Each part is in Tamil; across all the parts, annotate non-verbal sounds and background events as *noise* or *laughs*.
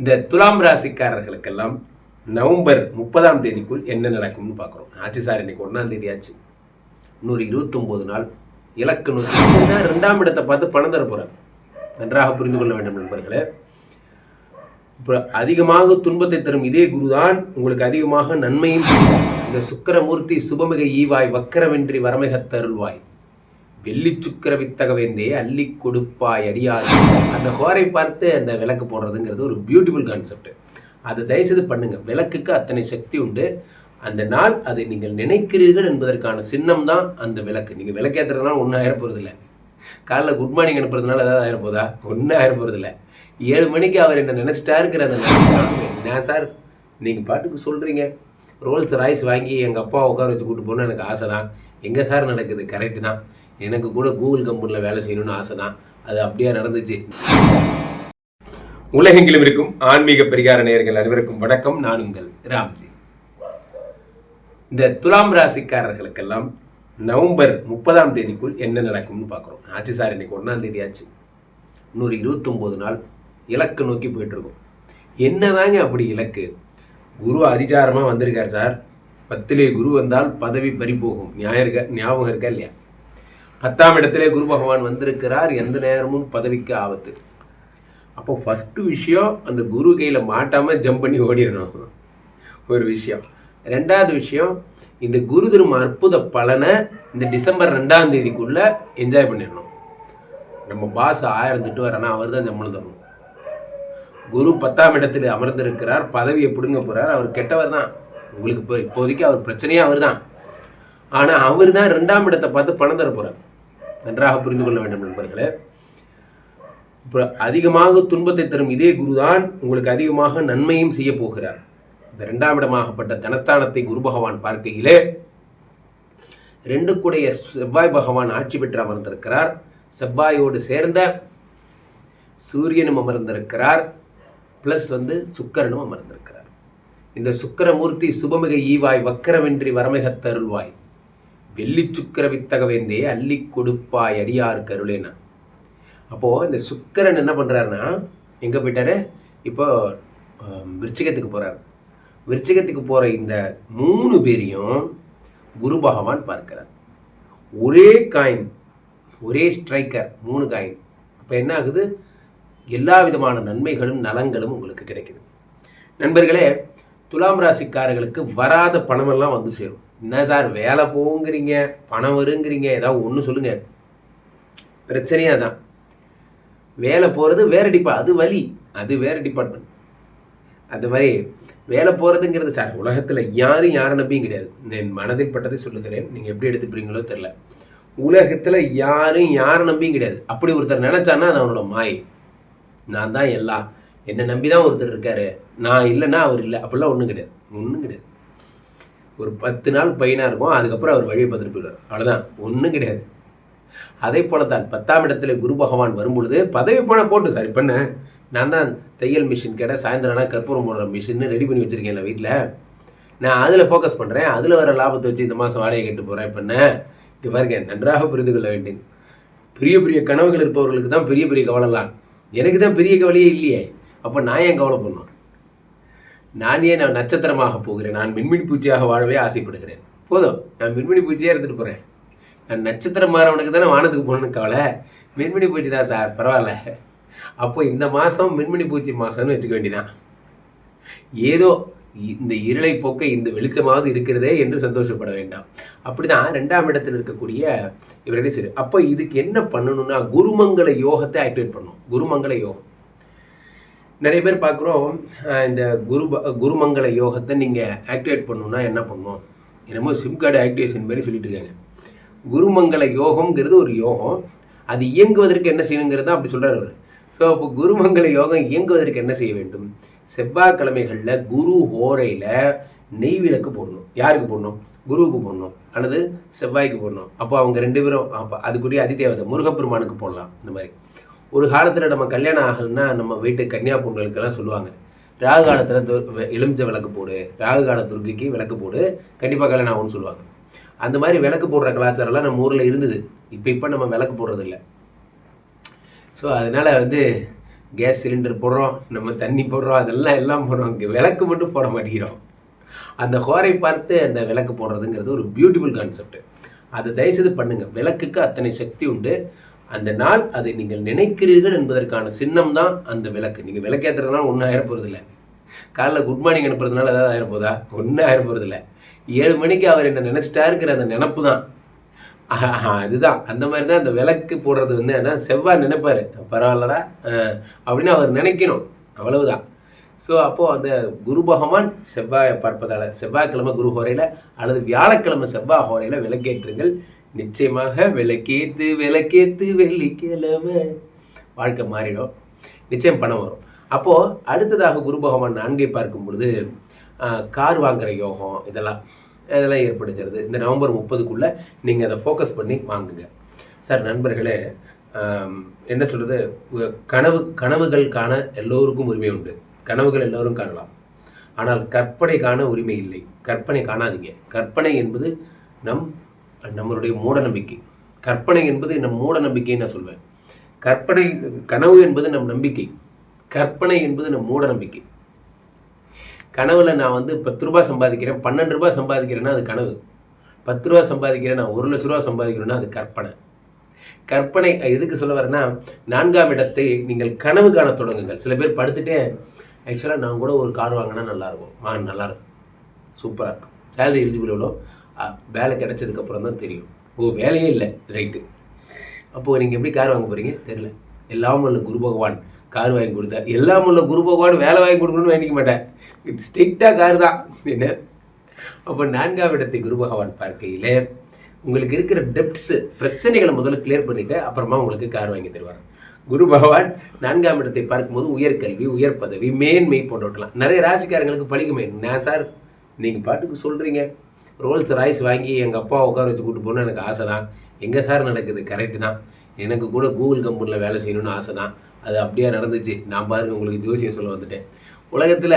இந்த துலாம் ராசிக்காரர்களுக்கெல்லாம் நவம்பர் முப்பதாம் தேதிக்குள் என்ன நடக்கும்னு பார்க்குறோம். ஆச்சு சார் இன்னைக்கு ஒன்றாம் தேதி ஆச்சு. இன்னொரு இருபத்தொம்போது நாள் இலக்கு நோக்கி. ரெண்டாம் இடத்தை பார்த்து பணம் தர போகிறார் நன்றாக புரிந்து கொள்ள வேண்டும் நண்பர்களே. இப்போ அதிகமாக துன்பத்தை தரும் இதே குருதான் உங்களுக்கு அதிகமாக நன்மையும் இந்த சுக்கிரமூர்த்தி சுபமிக ஈவாய் வக்கரவென்றி வரமிக தருள்வாய் வெள்ளி சுக்கர வித்தகவேந்தே அள்ளி கொடுப்பாய் அடியார் அந்த ஹோரை பார்த்து அந்த விளக்கு போடுறதுங்கிறது ஒரு பியூட்டிஃபுல் கான்செப்ட் அதை தயவுசெய்து பண்ணுங்க. விளக்குக்கு அத்தனை சக்தி உண்டு. அந்த நாள் அதை நீங்கள் நினைக்கிறீர்கள் என்பதற்கான சின்னம் தான் அந்த விளக்கு. நீங்கள் விளக்கேற்றுறதுனால ஒன்றும் ஆயிர போகிறதில்ல காலைல குட் மார்னிங் அனுப்புறதுனால ஏதாவது ஆயிரம் போதா? ஒன்றும் ஆயிரம் போகிறதில்ல ஏழு மணிக்கு அவர் என்ன நினச்சிட்டாருங்கிற அந்த நான் என்ன சார்? நீங்கள் பாட்டுக்கு சொல்கிறீங்க ரோல்ஸ் ராய்ஸ் வாங்கி எங்கள் அப்பா உட்கார வச்சு கூப்பிட்டு போகணும்னு எனக்கு ஆசை தான் எங்கே சார் நடக்குது? கரெக்டு தான். எனக்கு கூட கூகுள் கம்பெனியில் வேலை செய்யணும்னு ஆசை தான் அது அப்படியே நடந்துச்சு. உலகெங்கிலும் இருக்கும் ஆன்மீக பரிகார நேயர்கள் அனைவருக்கும் வணக்கம். நான் உங்கள் ராம்ஜி. இந்த துலாம் ராசிக்காரர்களுக்கெல்லாம் நவம்பர் முப்பதாம் தேதிக்குள் என்ன நடக்கும்னு பார்க்குறோம். ஆச்சு சார் இன்னைக்கு ஒன்றாம் தேதி ஆச்சு. இன்னொரு இருபத்தொம்போது நாள் இலக்கு நோக்கி போயிட்டுருக்கோம். என்னதாங்க அப்படி இலக்கு? குரு அதிகாரமாக வந்திருக்கார் சார். பத்திலே குரு வந்தால் பதவி பறி போகும் ஞாயிறு இருக்கா ஞாபகம் இருக்கா இல்லையா? பத்தாம் இடத்திலே குரு பகவான் வந்திருக்கிறார் எந்த நேரமும் பதவிக்கு ஆபத்து. அப்போ ஃபஸ்ட்டு விஷயம் அந்த குரு கையில் மாட்டாமல் ஜம்ப் பண்ணி ஓடிடணும் ஒரு விஷயம். ரெண்டாவது விஷயம் இந்த குரு திரும்ப அற்புத பலனை இந்த டிசம்பர் ரெண்டாம் தேதிக்குள்ளே என்ஜாய் பண்ணிடணும். நம்ம பாஸ் ஆயிரம் திட்டு வரனா அவர் தான் சம்பளம் தரணும். குரு பத்தாம் இடத்தில் அமர்ந்திருக்கிறார் பதவியை பிடுங்க போகிறார் அவர் கெட்டவர் தான். உங்களுக்கு இப்போ இப்போதைக்கு அவர் பிரச்சனையே அவர் தான் ஆனால் அவர் தான் ரெண்டாம் இடத்தை பார்த்து பணம் தர போகிறார் நன்றாக புரிந்து கொள்ள வேண்டும் நண்பர்களே. இப்போ அதிகமாக துன்பத்தை தரும் இதே குருதான் உங்களுக்கு அதிகமாக நன்மையும் செய்ய போகிறார். இந்த இரண்டாம் இடமாகப்பட்ட தனஸ்தானத்தை குரு பகவான் பார்க்கையிலே ரெண்டு கூடைய செவ்வாய் பகவான் ஆட்சி பெற்று அமர்ந்திருக்கிறார். செவ்வாயோடு சேர்ந்த சூரியனும் அமர்ந்திருக்கிறார். ப்ளஸ் வந்து சுக்கரனும் அமர்ந்திருக்கிறார். இந்த சுக்கரமூர்த்தி சுபமிக ஈவாய் வக்கரமின்றி வரமிக தருள்வாய் வெள்ளி சுக்கிர வித்தகவேந்தே அள்ளி கொடுப்பாய் அடியார் கருளேனா. அப்போது இந்த சுக்கரன் என்ன பண்ணுறாருன்னா எங்கே போயிட்டாரு? இப்போ விருச்சிகத்துக்கு போகிறார் விருச்சிகத்துக்கு போகிற இந்த மூணு பேரையும் குரு பகவான் பார்க்கிறார். ஒரே காயின் ஒரே ஸ்ட்ரைக்கர் மூணு காயின் அப்போ என்ன ஆகுது? எல்லா விதமான நன்மைகளும் நலங்களும் உங்களுக்கு கிடைக்குது. நண்பர்களே துலாம் ராசிக்காரர்களுக்கு வராத பணமெல்லாம் வந்து சேரும். என்ன சார் வேலை போங்கிறீங்க பணம் வருங்கிறீங்க ஏதாவது ஒன்று சொல்லுங்க. பிரச்சனையாக அதான். வேலை போகிறது வேறு டிப்பா அது வழி அது வேறு டிபார்ட்மெண்ட் அது மாதிரி வேலை போகிறதுங்கிறது சார் உலகத்தில் யாரும் யாரை நம்பியும் கிடையாது. என் மனதில் பட்டதை சொல்லுகிறேன். நீங்கள் எப்படி எடுத்துப்பீங்களோ தெரில உலகத்தில் யாரும் யாரை நம்பியும் கிடையாது. அப்படி ஒருத்தர் நினச்சான்னா அது அவனோட மாயை. நான் தான் எல்லாம். என்னை நம்பி தான் ஒருத்தர் இருக்காரு. நான் இல்லைன்னா அவர் இல்லை. அப்படிலாம் ஒன்றும் கிடையாது. ஒன்றும் கிடையாது. ஒரு பத்து நாள் பையனாக இருக்கும் அதுக்கப்புறம் அவர் வழியை பார்த்துட்டு போயிடுவார். அவ்வளோதான் ஒன்றும் கிடையாது. அதே போல தான் பத்தாம் இடத்துல குரு பகவான் வரும்பொழுது பதவி போன போட்டு சார் பண்ண நான் தான் தையல் மிஷின் கேட்ட சாயந்தரம்னா ஆனால் கற்பூரம் போடுற மிஷின் ரெடி பண்ணி வச்சுருக்கேன் வீட்டில் நான் அதில் ஃபோக்கஸ் பண்ணுறேன் அதில் வர லாபத்தை வச்சு இந்த மாதம் வாடகை கட்டு போகிறேன் இப்போ என்ன? இது பாருங்க நன்றாக புரிந்து கொள்ள வேண்டும். பெரிய பெரிய கனவுகள் இருப்பவர்களுக்கு தான் பெரிய பெரிய கவலைலாம் எனக்கு தான் பெரிய கவலையே இல்லையே. அப்போ நான் ஏன் கவலை பண்ணோம் நான் ஏன் நான் நட்சத்திரமாக போகிறேன்? நான் மின்மினி பூச்சியாக வாழவே ஆசைப்படுகிறேன். போதும். நான் மின்மினி பூச்சியாக இருந்துட்டு போகிறேன் நான் நட்சத்திரம் மாறவனுக்கு தானே வானத்துக்கு போகணும்னு கவலை? மின்மினி பூச்சி தான் சார். பரவாயில்ல. அப்போ இந்த மாதம் மின்மினி பூச்சி மாதம்னு வச்சுக்க வேண்டியதான் ஏதோ இந்த இருளை போக்க இந்த வெளிச்சமாவது இருக்கிறதே என்று சந்தோஷப்பட வேண்டாம். அப்படிதான் ரெண்டாம் இடத்தில் இருக்கக்கூடிய இவருடைய சரி அப்போ இதுக்கு என்ன பண்ணணும்னா குருமங்கள யோகத்தை ஆக்டிவேட் பண்ணணும். குருமங்கள யோகம். நிறைய பேர் பார்க்குறோம் இந்த குரு குருமங்கள யோகத்தை நீங்கள் ஆக்டிவேட் பண்ணணுன்னா என்ன பண்ணணும் என்னமோ சிம் கார்டு ஆக்டிவேஷன் மாதிரி சொல்லிட்டு இருக்காங்க. குருமங்கள யோகம்ங்கிறது ஒரு யோகம். அது இயங்குவதற்கு என்ன செய்யணுங்கிறது தான் அப்படி சொல்கிறார் அவர். ஸோ அப்போ குருமங்கள யோகம் இயங்குவதற்கு என்ன செய்ய வேண்டும்? செவ்வாய்க்கிழமைகளில் குரு ஹோரையில் நெய் விளக்கு போடணும். யாருக்கு போடணும்? குருவுக்கு போடணும். அல்லது செவ்வாய்க்கு போடணும். அப்போ அவங்க ரெண்டு பேரும் அப்போ அதுக்குரிய அதிதேவதை முருகப்பெருமானுக்கு போடலாம். இந்த மாதிரி. ஒரு காலத்தில் நம்ம கல்யாணம் ஆகலைன்னா நம்ம வீட்டு கன்னியா பொங்கலுக்கெல்லாம் சொல்லுவாங்க. ராகு காலத்தில் எலுமிச்சை விளக்கு போடு. ராகு கால துர்க்கைக்கு விளக்கு போடு. கண்டிப்பாக கல்யாணம் ஆகும்னு சொல்லுவாங்க. அந்த மாதிரி விளக்கு போடுற கலாச்சாரம்லாம் நம்ம ஊரில் இருந்தது. இப்போ இப்போ நம்ம விளக்கு போடுறது ஸோ அதனால் வந்து கேஸ் சிலிண்டர் போடுறோம் நம்ம தண்ணி போடுறோம் அதெல்லாம் எல்லாம் போடுறோம். இங்கே விளக்கு மட்டும் போட மாட்டேங்கிறோம். அந்த ஹோரை பார்த்து அந்த விளக்கு போடுறதுங்கிறது ஒரு பியூட்டிஃபுல் கான்செப்ட் அதை தயவுசெய்து பண்ணுங்க. விளக்குக்கு அத்தனை சக்தி உண்டு. அந்த நாள் அதை நீங்கள் நினைக்கிறீர்கள் என்பதற்கான சின்னம் தான் அந்த விளக்கு. நீங்கள் விளக்கேற்றுறதுனால ஒன்றும் ஆயிர போகிறதில்ல காலைல குட் மார்னிங் அனுப்புறதுனால ஏதாவது ஆயிர போதா? ஒன்றும் ஆயிர போகிறதில்ல ஏழு மணிக்கு அவர் என்ன நினச்சிட்டாருங்கிற அந்த நினப்பு தான் ஆஹா, அதுதான் அந்த மாதிரி தான் அந்த விளக்கு போடுறது வந்து என்ன செவ்வாய் நினைப்பாரு. பரவாயில்லடா. அப்படின்னு அவர் நினைக்கணும். அவ்வளவுதான். ஸோ அப்போது அந்த குரு பகவான் செவ்வாயை பார்ப்பதால் செவ்வாய்க்கிழமை குரு ஹோரையில் அல்லது வியாழக்கிழமை செவ்வாய் ஹோரையில் விளக்கேற்றுங்கள். நிச்சயமாக விளக்கேத்து விளக்கேத்து வெள்ளிக்கிழமை. வாழ்க்கை மாறிடும். நிச்சயம் பணம் வரும். அப்போது அடுத்ததாக குரு பகவான் நான்கை பார்க்கும் பொழுது கார் வாங்குகிற யோகம் இதெல்லாம் இதெல்லாம் ஏற்படுகிறது. இந்த நவம்பர் முப்பதுக்குள்ளே நீங்கள் அதை ஃபோக்கஸ் பண்ணி வாங்குங்க. சார் நண்பர்களே என்ன சொல்கிறது கனவு கனவுகள் காண எல்லோருக்கும் உரிமை உண்டு. கனவுகள் எல்லோரும் காணலாம். ஆனால் கற்பனை காண உரிமை இல்லை. கற்பனை காணாதீங்க. கற்பனை என்பது நம் நம்மளுடைய மூட நம்பிக்கை கற்பனை என்பது நம் மூட நம்பிக்கைன்னு நான் சொல்வேன். கற்பனை கனவு என்பது நம் நம்பிக்கை. கற்பனை என்பது நம் மூட நம்பிக்கை கனவுல நான் வந்து பத்து ரூபா சம்பாதிக்கிறேன் பன்னெண்டு ரூபாய் சம்பாதிக்கிறேன்னா அது கனவு. பத்து ரூபா சம்பாதிக்கிறேன் நான் ஒரு லட்ச ரூபா சம்பாதிக்கிறேன்னா அது கற்பனை. கற்பனை எதுக்கு சொல்ல வரேன்னா நான்காம் இடத்தை நீங்கள் கனவு காண தொடங்குங்கள். சில பேர் படுத்துட்டே ஆக்சுவலாக நான் கூட ஒரு கார் வாங்கினா நல்லாயிருக்கும் வாங்க நல்லாயிருக்கும் சூப்பராக இருக்கும். சேலரி எலிஜிபிள் எவ்வளோ வேலை கிடைச்சதுக்கப்புறம் தான் தெரியும். ஓ வேலையே இல்லை. ரைட்டு அப்போது நீங்கள் எப்படி கார் வாங்க போகிறீங்க தெரியல. எல்லாம் உள்ள குரு பகவான் கார் வாங்கி கொடுத்தா எல்லாம் உள்ள குரு பகவான் வேலை வாங்கி கொடுக்கணும்னு வாங்கிக்க மாட்டேன் ஸ்ட்ரிக்டாக கார் தான். என்ன? அப்போ நான்காம் இடத்தை குரு பகவான் பார்க்கையில் உங்களுக்கு இருக்கிற டெப்ட்ஸு பிரச்சனைகளை முதல்ல கிளியர் பண்ணிவிட்டு அப்புறமா உங்களுக்கு கார் வாங்கி தருவார். குரு பகவான் நான்காம் இடத்தை பார்க்கும்போது உயர்கல்வி உயர் பதவி மேன்மை போன்றவற்றலாம் நிறைய ராசிக்காரங்களுக்கு படிக்குமே நான் சார்? நீங்கள் பாட்டுக்கு சொல்கிறீங்க ரோல்ஸ் ராய்ஸ் வாங்கி எங்கள் அப்பா உட்கார வச்சு கூட்டு போகணும்னு எனக்கு ஆசை தான் எங்கே சார் நடக்குது? கரெக்டு தான். எனக்கு கூட கூகுள் கம்பெனியில் வேலை செய்யணும்னு ஆசை தான் அது அப்படியே நடந்துச்சு? நான் பாருங்க உங்களுக்கு ஜோசியம் சொல்ல வந்துட்டேன். உலகத்தில்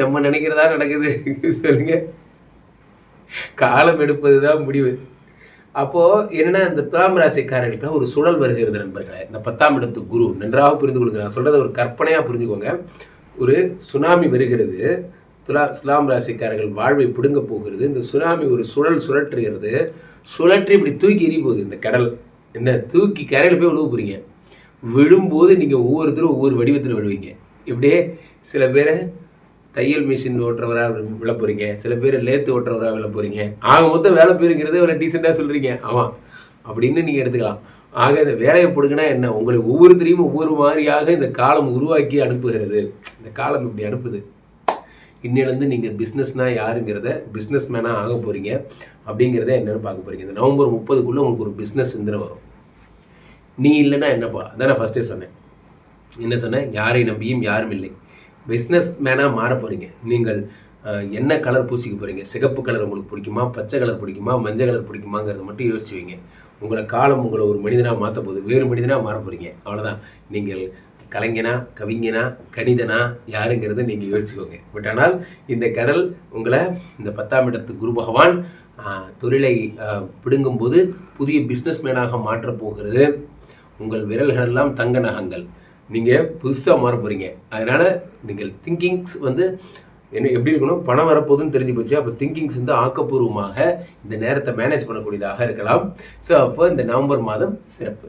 நம்ம நினைக்கிறதா நடக்குது? *laughs* சொல்லுங்கள் காலம் எடுப்பது தான் முடிவு. அப்போது என்னென்னா இந்த துலாம் ராசிக்காரர்களுக்கு ஒரு சுழல் வருகிறது நண்பர்களே. இந்த பத்தாம் இடத்து குரு நன்றாக புரிந்து கொடுங்க நான் சொல்கிறத ஒரு கற்பனையாக புரிஞ்சுக்கோங்க. ஒரு சுனாமி வருகிறது. துலா துலாம் ராசிக்காரர்கள் வாழ்வை பிடுங்க போகிறது. இந்த சுனாமி ஒரு சுழல் சுழற்றுகிறது. சுழற்றி இப்படி தூக்கி எறி போகுது இந்த கடல் என்ன தூக்கி கரையில் போய் விழுவ போகிறீங்க விழும்போது நீங்கள் ஒவ்வொருத்தரும் ஒவ்வொரு வடிவத்தில் விழுவீங்க. இப்படியே சில பேரை தையல் மிஷின் ஓட்டுறவராக விழ போகிறீங்க சில பேர் லேத்து ஓட்டுறவராக விழ போகிறீங்க ஆக மொத்தம் வேலை போயிருக்கிறது இவ்வளோ டீசெண்டாக சொல்கிறீங்க ஆமாம் அப்படின்னு நீங்கள் எடுத்துக்கலாம். ஆக இந்த வேலையை போடுங்கன்னா என்ன? உங்களுக்கு ஒவ்வொருத்தரையும் ஒவ்வொரு மாதிரியாக இந்த காலம் உருவாக்கி அனுப்புகிறது. இந்த காலம் இப்படி அனுப்புது. இன்னிலேருந்து நீங்கள் பிஸ்னஸ்னால் யாருங்கிறத பிஸ்னஸ் மேனாக ஆக போகிறீங்க அப்படிங்கிறத என்னென்னு பார்க்க போகிறீங்க இந்த நவம்பர் முப்பதுக்குள்ளே உங்களுக்கு ஒரு பிஸ்னஸ் சிந்தனை வரும். நீ இல்லைன்னா என்னப்பா? அதான் நான் ஃபஸ்ட்டே சொன்னேன். என்ன சொன்னேன்? யாரை நம்பியும் யாரும் இல்லை. பிஸ்னஸ் மேனாக மாற போகிறீங்க நீங்கள் என்ன கலர் பூசிக்க போகிறீங்க சிகப்பு கலர் உங்களுக்கு பிடிக்குமா? பச்சை கலர் பிடிக்குமா? மஞ்சள் கலர் பிடிக்குமாங்கிறத மட்டும் யோசிச்சு வைங்க. உங்களை காலம் உங்களை ஒரு மனிதனாக மாற்ற போகுது. வேறு மனிதனாக மாற போகிறீங்க அவ்வளோதான் நீங்கள் கலைஞனா கவிஞனா கணிதனா யாருங்கிறத நீங்கள் யோசிச்சுக்கோங்க. பட் ஆனால் இந்த கடல் உங்களை இந்த பத்தாம் இடத்து குரு பகவான் தொழிலை பிடுங்கும்போது புதிய பிஸ்னஸ்மேனாக மாற்றப் போகிறது. உங்கள் விரல்கள் எல்லாம் தங்க நகங்கள். நீங்கள் புதுசாக மாற போகிறீங்க அதனால் நீங்கள் திங்கிங்ஸ் வந்து என்ன எப்படி இருக்கணும்? பணம் வரப்போகுதுன்னு தெரிஞ்சு போச்சு. அப்போ திங்கிங்ஸ் வந்து ஆக்கப்பூர்வமாக இந்த நேரத்தை மேனேஜ் பண்ணக்கூடியதாக இருக்கலாம். ஸோ அப்போ இந்த நவம்பர் மாதம் சிறப்பு.